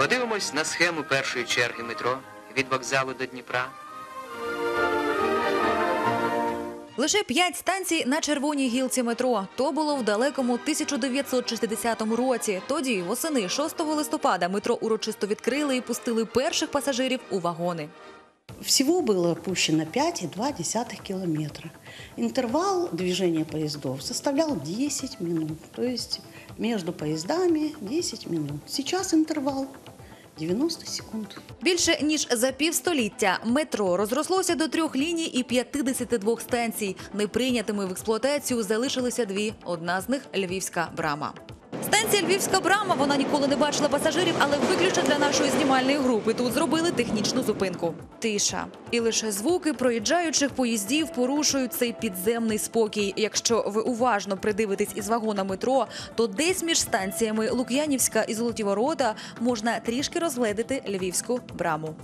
Подивимось на схему першої черги метро від вокзалу до Дніпра. Лише п'ять станцій на червоній гілці метро. То було в далекому 1960 році. Тоді, восени 6 листопада, метро урочисто відкрили і пустили перших пасажирів у вагони. Всего было пущено 5,2 километра. Интервал движения поездов составлял 10 минут. То есть между поездами 10 минут. Сейчас интервал 90 секунд. Більше ніж за півстоліття метро розрослося до трьох ліній і 52 станцій. Неприйнятими в експлуатацію залишилися дві. Одна з них Львівська брама. Станція Львівська брама. Вона ніколи не бачила пасажирів, але виключно для нашої знімальної групи. Тут зробили технічну зупинку. Тиша. І лише звуки проїжджаючих поїздів порушують цей підземний спокій. Якщо ви уважно придивитесь із вагона метро, то десь між станціями Лук'янівська і Золоті Ворота можна трішки розгледити Львівську браму.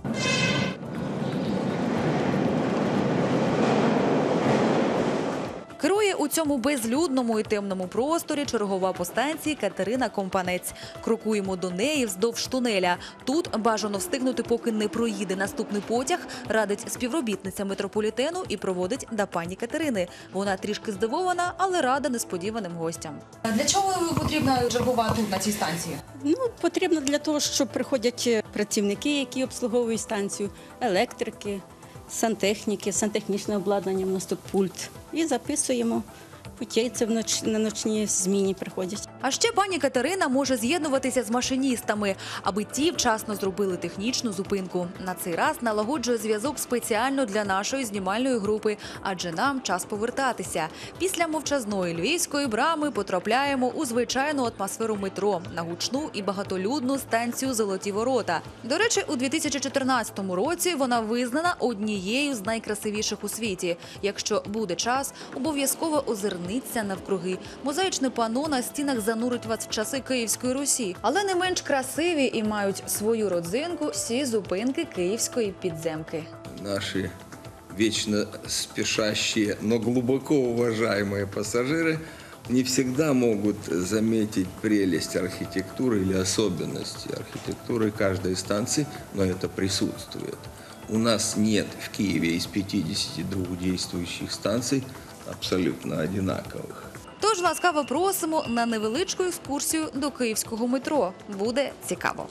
У цьому безлюдному і темному просторі чергова по станції Катерина Компанець. Крокуємо до неї вздовж тунеля. Тут бажано встигнути, поки не проїде наступний потяг. Радить співробітниця метрополітену і проводить до пані Катерини. Вона трішки здивована, але рада несподіваним гостям. Для чого потрібна чергова тут на цій станції? Ну, потрібно для того, що приходять е, працівники, які обслуговують станцію, електрики, сантехніки, сантехнічне обладнання, у нас тут пульт. І записуємо. Путейці в ноч... на ночній зміні приходять. А ще пані Катерина може з'єднуватися з машиністами, аби ті вчасно зробили технічну зупинку. На цей раз налагоджує зв'язок спеціально для нашої знімальної групи, адже нам час повертатися. Після мовчазної львівської брами потрапляємо у звичайну атмосферу метро на гучну і багатолюдну станцію Золоті Ворота. До речі, у 2014 році вона визнана однією з найкрасивіших у світі. Якщо буде час, обов'язково озирніться навкруги. Мозаїчне пано на стінах занурить вас в часи Київської Русі, але не менш красиві і мають свою родзинку всі зупинки київської підземки. наши вечно спешащие, но глубоко уважаемые пассажиры не всегда могут заметить прелесть архитектуры или особенности архитектуры каждой станции, но это присутствует. У нас нет в Киеве из 52 действующих станций абсолютно одинаковых. Тож ласкаво просимо на невеличку екскурсію до київського метро. Буде цікаво.